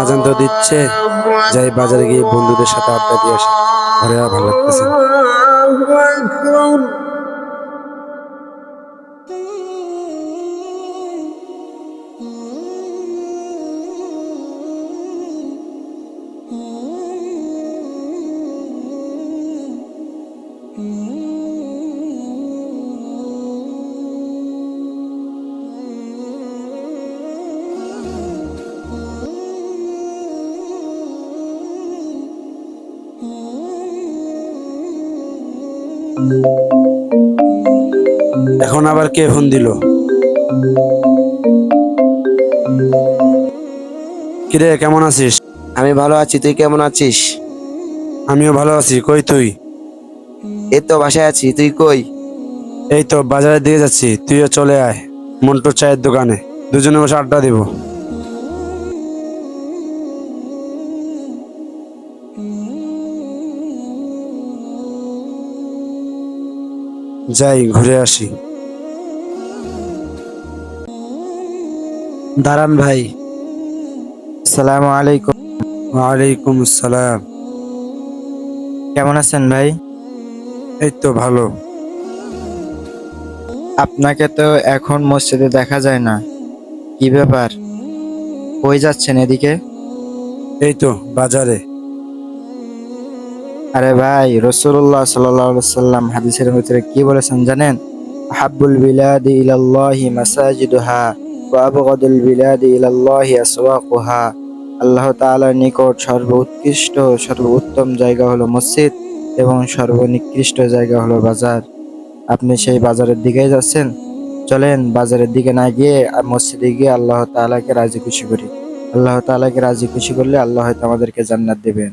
আজান তো দিচ্ছে। যাই বাজারে গিয়ে বন্ধুদের সাথে আড্ডা দিয়ে আসে। ঘরে আর ভালো লাগতেছে এখন আবার কে ফোন দিল? কিরে কেমন আছিস? আমি ভালো আছি তুই কেমন আছিস? আমিও ভালো আছি কই তুই? এই তো বাসায় আছি তুই কই? এই তো বাজারের দিকে যাচ্ছি তুইও চলে আয় মন্টুর চায়ের দোকানে দুজনে বসে আড্ডা দিব। যাই ঘুরে আসি। দাঁড়ান ভাই। সালাম আলাইকুম। ওয়ালাইকুম আসসালাম। কেমন আছেন ভাই? এই তো ভালো। আপনাকে তো এখন মসজিদে দেখা যায় না। কি ব্যাপার? কই যাচ্ছেন এদিকে? এই তো বাজারে। আরে ভাই রসুল্লাহ সাল্লাম হাদিসের ভিতরে কি বলেছেন জানেন? হাব্বুল বিলাদি ইলাল্লাহি মাসাজিদুহা ওয়া আবগাদুল বিলাদি ইলাল্লাহি আসওয়াকুহা। আল্লাহ তাআলার নিকট সর্বোৎকৃষ্ট সর্বোত্তম জায়গা হলো মসজিদ এবং সর্বনিকৃষ্ট জায়গা হলো বাজার। আপনি সেই বাজারের দিকেই যাচ্ছেন? চলেন বাজারের দিকে না গিয়ে আর মসজিদে গিয়ে আল্লাহ তাআলাকে রাজি খুশি করি। আল্লাহ তাআলাকে রাজি খুশি করলে আল্লাহ হয়তো আমাদেরকে জান্নাত দেবেন।